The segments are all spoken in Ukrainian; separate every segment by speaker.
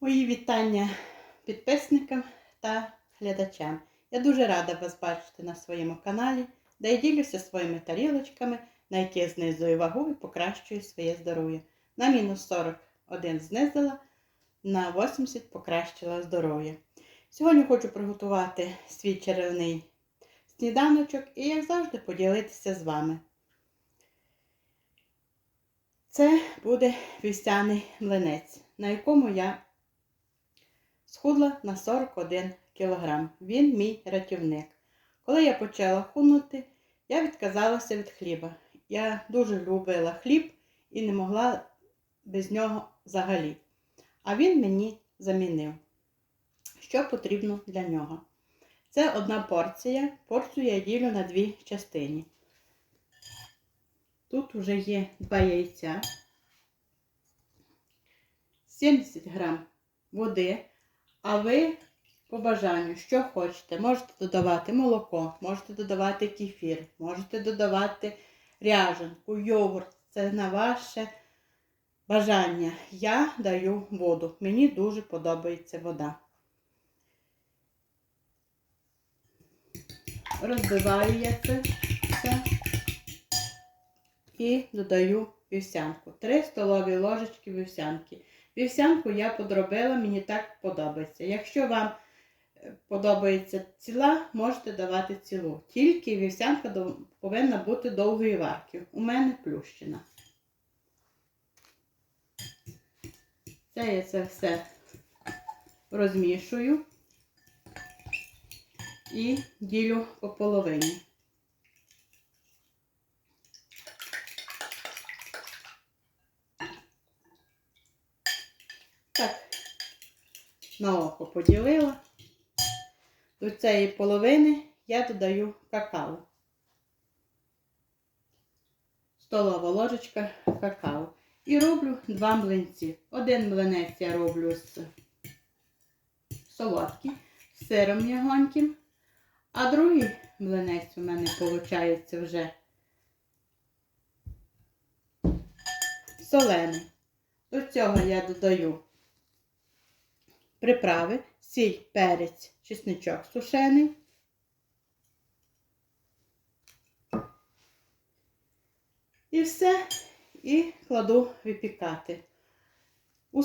Speaker 1: Мої вітання підписникам та глядачам. Я дуже рада вас бачити на своєму каналі, де я ділюся своїми тарілочками, на яких знизую вагу і покращую своє здоров'я. На мінус 41 знизила, на 80 покращила здоров'я. Сьогодні хочу приготувати свій черевний сніданочок і, як завжди, поділитися з вами. Це буде вівсяний млинець, на якому я схудла на 41 кг. Він мій рятівник. Коли я почала худнути, я відказалася від хліба. Я дуже любила хліб і не могла без нього взагалі. А він мені замінив. Що потрібно для нього? Це одна порція. Порцію я ділю на дві частини. Тут вже є два яйця, 70 грам води, а ви по бажанню, що хочете, можете додавати молоко, можете додавати кефір, можете додавати ряженку, йогурт. Це на ваше бажання. Я даю воду. Мені дуже подобається вода. Розбиваю я це все і додаю вівсянку. 3 столові ложечки вівсянки. Вівсянку я подробила, мені так подобається. Якщо вам подобається ціла, можете давати цілу. Тільки вівсянка повинна бути довгої варки. У мене плющина. Це я це все розмішую і ділю по половині. Так, на око поділила. До цієї половини я додаю какао. Столова ложечка какао. І роблю два млинці. Один млинець я роблю з солодкий, з сиром м'ягоньким, а другий млинець у мене виходить вже солений. До цього я додаю приправи, сіль, перець, чесничок сушений. І все, і кладу випікати. У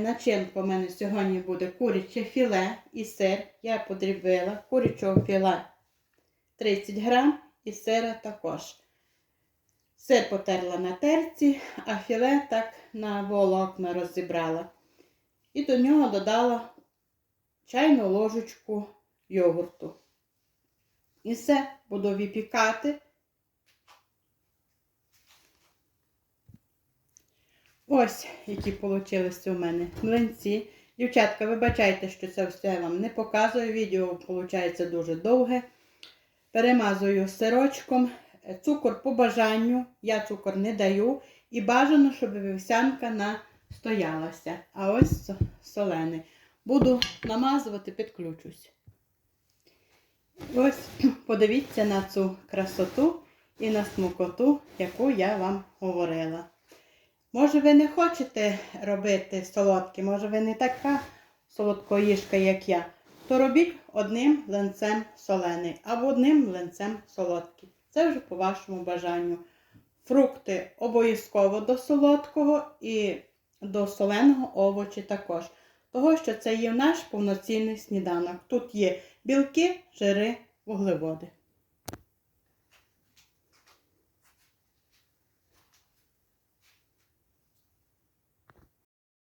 Speaker 1: начинку у мене сьогодні буде куряче філе і сир. Я подрібила курячого філе 30 грам і сира також. Сир потерла на терці, а філе так на волокна розібрала. І до нього додала чайну ложечку йогурту. І все буду випікати. Ось, які вийшли у мене млинці. Дівчатка, вибачайте, що це все вам не показую. Відео виходить дуже довге. Перемазую сирочком. Цукор по бажанню. Я цукор не даю. І бажано, щоб вівсянка настоялася. А ось солений. Буду намазувати, підключусь. Ось, подивіться на цю красоту і на смокоту, яку я вам говорила. Може, ви не хочете робити солодкі, може, ви не така солодкоїжка, як я, то робіть одним ленцем солений або одним ленцем солодкий. Це вже по вашому бажанню. Фрукти обов'язково до солодкого і до соленого овочі також. Того, що це є наш повноцінний сніданок. Тут є білки, жири, вуглеводи.